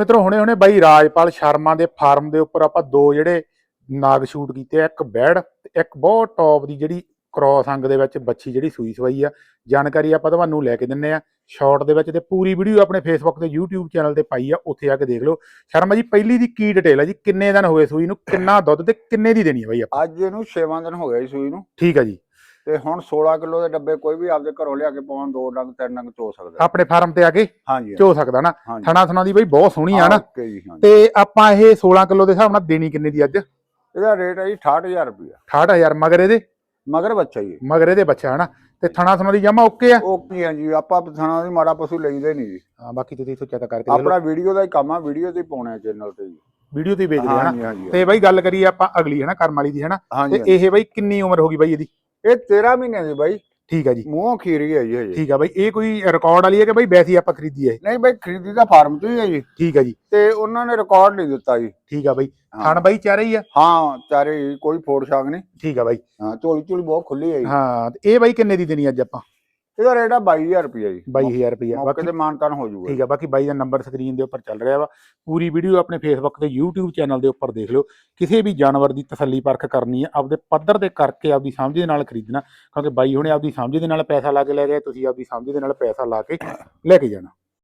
ਮਿੱਤਰੋ ਹੁਣੇ ਹੁਣੇ ਬਾਈ ਰਾਜਪਾਲ ਸ਼ਰਮਾ ਦੇ ਫਾਰਮ ਦੇ ਉੱਪਰ ਆਪਾਂ ਦੋ ਜਿਹੜੇ ਨਾਗ ਸ਼ੂਟ ਕੀਤੇ ਆ ਇੱਕ ਬੈੜ ਤੇ ਇੱਕ ਬਹੁਤ ਟੌਪ ਦੀ ਜਿਹੜੀ ਕ੍ਰੋਸ ਅੰਗ ਦੇ ਵਿੱਚ ਬੱਚੀ ਜਿਹੜੀ ਸੂਈ ਸਵਾਈ ਆ। ਜਾਣਕਾਰੀ ਆਪਾਂ ਤੁਹਾਨੂੰ ਲੈ ਕੇ ਦਿੰਨੇ ਆ। ਸ਼ਾਰਟ ਦੇ ਵਿੱਚ ਤੇ ਪੂਰੀ ਵੀਡੀਓ ਆਪਣੇ ਫੇਸਬੁੱਕ ਤੇ YouTube ਚੈਨਲ ਤੇ ਪਾਈ ਆ ਉੱਥੇ ਆ ਕੇ ਦੇਖ ਲਓ। ਸ਼ਰਮਾ ਜੀ ਪਹਿਲੀ ਦੀ ਕੀ ਡਿਟੇਲ ਆ ਜੀ? ਕਿੰਨੇ ਦਿਨ ਹੋਏ ਸੂਈ ਨੂੰ? ਕਿੰਨਾ ਦੁੱਧ ਤੇ ਕਿੰਨੇ ਦੀ ਦੇਣੀ ਆ ਬਾਈ ਆਪਾਂ? ਅੱਜ ਇਹਨੂੰ 6 ਦਿਨ ਹੋ ਗਏ ਸੂਈ ਨੂੰ। ਠੀਕ ਆ ਜੀ। ਤੇ ਹੁਣ 16 ਕਿਲੋ ਦੇ ਡੱਬੇ ਕੋਈ ਵੀ ਆਪਦੇ ਘਰੋਂ ਲਿਆ ਕੇ ਪਾਉਣ ਦੋ ਡੰਗ ਤਿੰਨ ਡੰਗ ਚੋ ਸਕਦਾ ਆਪਣੇ ਫਾਰਮ ਤੇ ਆ ਕੇ ਹਾਂਜੀ ਚੋ ਸਕਦਾ ਨਾ। ਹਾਂਜੀ। ਥਣਾ ਥਣਾ ਦੀ ਬਾਈ ਬਹੁਤ ਸੋਹਣੀ ਆ ਨਾ। ਓਕੇ ਜੀ ਹਾਂਜੀ। ਤੇ ਆਪਾਂ ਇਹ 16 ਕਿਲੋ ਦੇ ਹਿਸਾਬ ਨਾਲ ਦੇਣੀ ਕਿੰਨੇ ਦੀ ਅੱਜ? ਇਹਦਾ ਰੇਟ ਹੈ ਜੀ 68000 ਰੁਪਇਆ। 68000 ਮਗਰ ਇਹਦੇ? ਮਗਰ ਬੱਚਾ ਜੀ। ਮਗਰ ਇਹਦੇ ਬੱਚਾ ਹਨਾ ਤੇ ਥਣਾ ਥਣਾ ਦੀ ਜਮਾ ਓਕੇ ਆ? ਓਕੇ ਹਾਂ ਜੀ। ਆਪਾਂ ਪਥਾਣਾ ਦੀ ਮਾੜਾ ਪਸ਼ੂ ਲਈਦੇ ਨਹੀਂ ਜੀ। ਹਾਂ ਬਾਕੀ ਤੁਸੀਂ ਇੱਥੋਂ ਚੈੱਕ ਕਰਕੇ ਦੇਖ ਲਓ। ਆਪਣਾ ਵੀਡੀਓ ਦਾ ਹੀ ਕੰਮ ਆ ਵੀਡੀਓ ਤੇ ਹੀ ਪਾਉਣਾ ਚੈਨਲ ਤੇ ਜੀ। ਵੀਡੀਓ ਤੇ ਹੀ ਵੇਚਦੇ ਹਨਾ ਹਾਂਜੀ ਹਾਂਜੀ ਤੇ ਬਾਈ ਗੱਲ ਕਰੀਏ ਆਪਾਂ ਅਗਲੀ ਹਨਾ ਕਰਮ ਵਾਲੀ ਦੀ ਹਨਾ ਹਾਂਜੀ ਤੇ ਇਹ ਬਾਈ ਕਿੰਨੀ ਉਮਰ ਹੋ ਗਈ ਬਾਈ ਇਹਦੀ? ਇਹ 13 ਮਹੀਨਿਆਂ ਦੀ ਬਾਈ। ਠੀਕ ਆ ਜੀ। ਮੂੰਹੋਂ ਖੀਰੀ ਹੈ ਜੀ ਹਜੇ ਠੀਕ ਆ ਬਾਈ ਇਹ ਕੋਈ ਰਿਕਾਰਡ ਵਾਲੀ ਹੈ ਕਿ ਬਾਈ ਵੈਸੀ ਆਪਾਂ ਖਰੀਦੀ ਹੈ? ਨਹੀਂ ਬਾਈ ਖਰੀਦੀ ਤਾਂ ਫਾਰਮ ਤੋਂ ਹੀ ਹੈ ਜੀ। ਠੀਕ ਆ ਜੀ। ਤੇ ਉਹਨਾਂ ਨੇ ਰਿਕਾਰਡ ਨਹੀਂ ਦਿੱਤਾ ਜੀ। ਠੀਕ ਆ ਬਾਈ ਹਾਂ। ਥਣ ਬਾਈ ਚਾਰੇ ਹੀ ਆ? ਹਾਂ ਚਾਰੇ ਹੀ, ਕੋਈ ਫੋੜ ਛਾਗ ਨਹੀਂ। ਠੀਕ ਆ ਬਾਈ। ਹਾਂ ਝੋਲੀ ਝੋਲੀ ਬਹੁਤ ਖੁੱਲੀ ਹੈ ਜੀ। ਹਾਂ ਇਹ ਬਾਈ ਕਿੰਨੇ ਦੀ ਦੇਣੀ ਅੱਜ ਆਪਾਂ? ਇਹਦਾ ਰੇਟ ਆ 22000 ਰੁਪਇਆ ਜੀ। 22000 ਰੁਪਇਆ ਮੌਕੇ ਬਾਕੀ ਤੇ ਮਾਨਤਾਨ ਹੋ ਜਾਊਗਾ ਠੀਕ ਆ ਬਾਕੀ ਬਾਈ ਦਾ ਨੰਬਰ ਸਕਰੀਨ ਦੇ ਉੱਪਰ ਚੱਲ ਰਿਹਾ ਵਾ। ਪੂਰੀ ਵੀਡੀਓ ਆਪਣੇ ਫੇਸਬੁੱਕ ਤੇ YouTube ਚੈਨਲ ਦੇ ਉੱਪਰ ਦੇਖ ਲਿਓ। ਕਿਸੇ ਵੀ ਜਾਨਵਰ ਦੀ ਤਸੱਲੀ ਪਰਖ ਕਰਨੀ ਹੈ ਆਪਦੇ ਪੱਧਰ ਤੇ ਕਰਕੇ ਆਪਦੀ ਸਮਝ ਦੇ ਨਾਲ ਖਰੀਦਣਾ। ਕਿਉਂਕਿ ਬਾਈ ਹੁਣੇ ਆਪਦੀ ਸਮਝ ਦੇ ਨਾਲ ਪੈਸਾ ਲਾ ਕੇ ਲੈ ਗਏ ਤੁਸੀਂ ਆਪਦੀ ਸਮਝ ਦੇ ਨਾਲ ਪੈਸਾ ਲਾ ਕੇ ਲੈ ਕੇ ਜਾਣਾ।